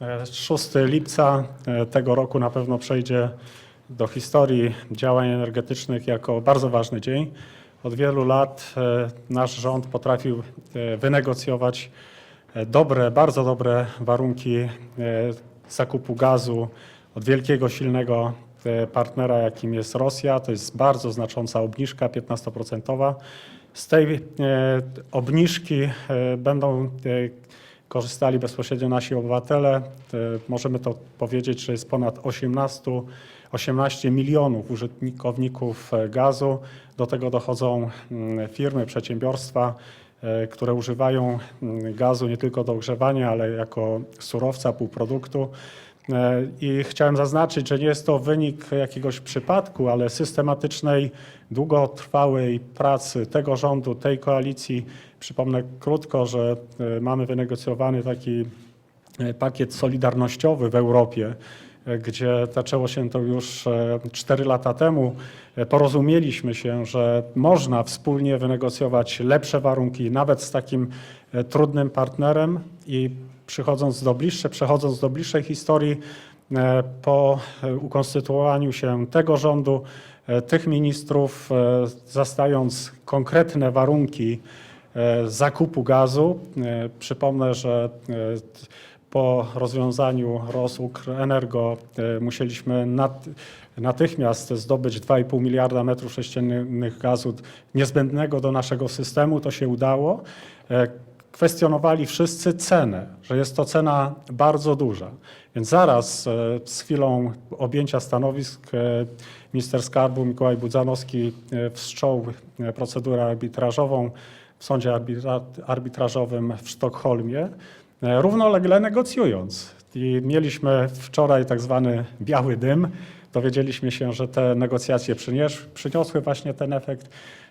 E, 6 lipca e, tego roku na pewno przejdzie do historii działań energetycznych jako bardzo ważny dzień. Od wielu lat e, nasz rząd potrafił e, wynegocjować dobre, bardzo dobre warunki zakupu gazu od wielkiego, silnego partnera, jakim jest Rosja. To jest bardzo znacząca obniżka, 15%. Z tej obniżki będą korzystali bezpośrednio nasi obywatele. Możemy to powiedzieć, że jest ponad 18, 18 milionów użytkowników e, gazu. Do tego dochodzą mm, firmy, przedsiębiorstwa, e, które używają mm, gazu nie tylko do ogrzewania, ale jako surowca, półproduktu. E, I chciałem zaznaczyć, że nie jest to wynik jakiegoś przypadku, ale systematycznej, długotrwałej pracy tego rządu, tej koalicji. Przypomnę krótko, że e, mamy wynegocjowany taki e, pakiet solidarnościowy w Europie, e, gdzie zaczęło się to już 4 lata temu. Porozumieliśmy się, że można wspólnie wynegocjować lepsze warunki, nawet z takim trudnym partnerem i przychodząc do bliższej, przechodząc do bliższej historii, po ukonstytuowaniu się tego rządu, tych ministrów, zastając konkretne warunki zakupu gazu, e, przypomnę, że e, po rozwiązaniu Rosukr Energo e, musieliśmy nat, natychmiast zdobyć 2,5 miliarda metrów sześciennych gazu niezbędnego do naszego systemu. To się udało. E, kwestionowali wszyscy cenę, że jest to cena bardzo duża. Więc zaraz e, z chwilą objęcia stanowisk e, minister skarbu Mikołaj Budzanowski e, wszczął e, procedurę arbitrażową w sądzie arbitra- arbitrażowym w Sztokholmie, e, równolegle negocjując. I mieliśmy wczoraj tak zwany biały dym. Dowiedzieliśmy się, że te negocjacje przyniosły właśnie ten efekt.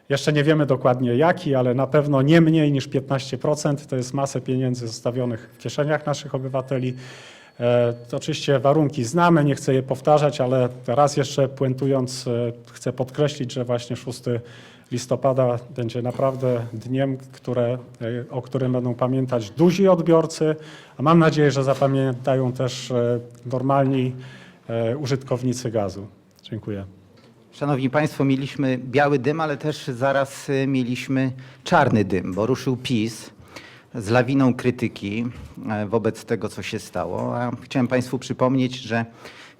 Jeszcze nie wiemy dokładnie jaki, ale na pewno nie mniej niż 15%. To jest masę pieniędzy zostawionych w kieszeniach naszych obywateli. E, To oczywiście warunki znamy, nie chcę je powtarzać, ale raz jeszcze puentując, e, chcę podkreślić, że właśnie 6 listopada będzie naprawdę dniem, które, e, o którym będą pamiętać duzi odbiorcy, a mam nadzieję, że zapamiętają też e, normalni e, użytkownicy gazu. Dziękuję. Szanowni Państwo, mieliśmy biały dym, ale też zaraz mieliśmy czarny dym, bo ruszył PiS z lawiną krytyki wobec tego, co się stało. A chciałem Państwu przypomnieć, że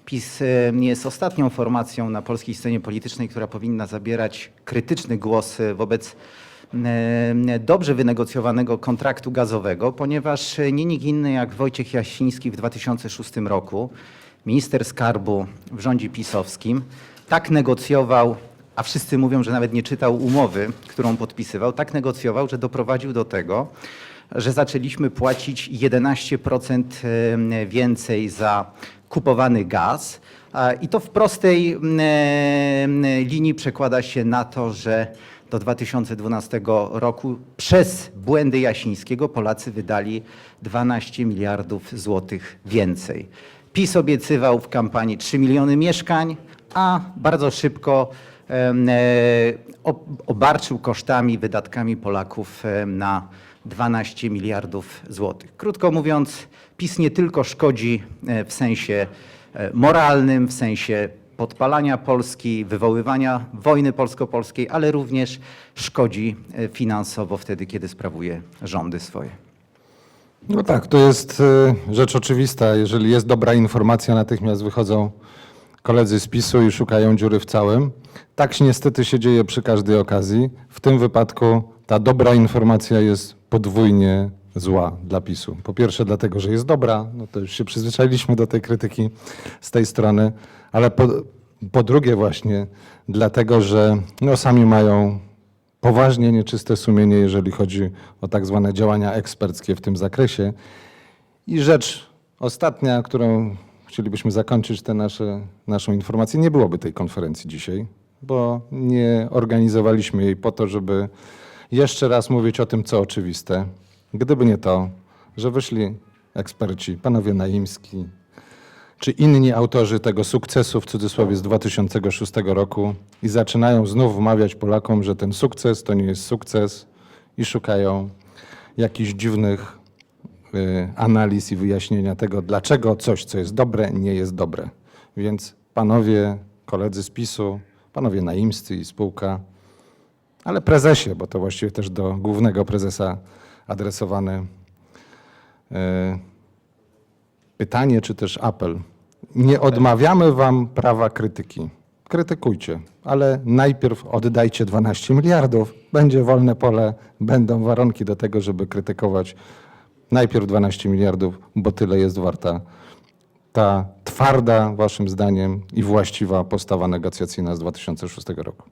PiS nie jest ostatnią formacją na polskiej scenie politycznej, która powinna zabierać krytyczny głos wobec dobrze wynegocjowanego kontraktu gazowego, ponieważ nie nikt inny jak Wojciech Jasiński w 2006 roku, minister skarbu w rządzie pisowskim, tak negocjował, a wszyscy mówią, że nawet nie czytał umowy, którą podpisywał, tak negocjował, że doprowadził do tego, że zaczęliśmy płacić 11% e, więcej za kupowany gaz. I to w prostej e, linii przekłada się na to, że do 2012 roku przez błędy Jasińskiego Polacy wydali 12 miliardów złotych więcej. PiS obiecywał w kampanii 3 miliony mieszkań, a bardzo szybko e, ob- obarczył kosztami, wydatkami Polaków na 12 miliardów złotych. Krótko mówiąc, PiS nie tylko szkodzi e, w sensie e, moralnym, w sensie podpalania Polski, wywoływania wojny polsko-polskiej, ale również szkodzi e, finansowo wtedy, kiedy sprawuje rządy swoje. No tak, to jest rzecz oczywista. Jeżeli jest dobra informacja, natychmiast wychodzą koledzy z PiSu i szukają dziury w całym. Tak niestety się dzieje przy każdej okazji. W tym wypadku ta dobra informacja jest podwójnie zła dla PiSu. Po pierwsze dlatego, że jest dobra, no to już się przyzwyczailiśmy do tej krytyki z tej strony, ale po, po drugie właśnie dlatego, że no, sami mają poważnie nieczyste sumienie, jeżeli chodzi o tak zwane działania eksperckie w tym zakresie. I rzecz ostatnia, którą chcielibyśmy zakończyć tę nasze, naszą informację, nie byłoby tej konferencji dzisiaj, bo nie organizowaliśmy jej po to, żeby jeszcze raz mówić o tym, co oczywiste. Gdyby nie to, że wyszli eksperci, panowie Naimski, czy inni autorzy tego sukcesu w cudzysłowie z 2006 roku i zaczynają znów wmawiać Polakom, że ten sukces to nie jest sukces i szukają jakichś dziwnych y, analiz i wyjaśnienia tego, dlaczego coś, co jest dobre, nie jest dobre. Więc panowie, koledzy z PiSu, panowie naimscy i spółka, ale prezesie, bo to właściwie też do głównego prezesa adresowane y, pytanie czy też apel. Nie odmawiamy wam prawa krytyki. Krytykujcie, ale najpierw oddajcie 12 miliardów, będzie wolne pole, będą warunki do tego, żeby krytykować najpierw 12 miliardów, bo tyle jest warta ta twarda, waszym zdaniem, i właściwa postawa negocjacyjna z 2006 roku.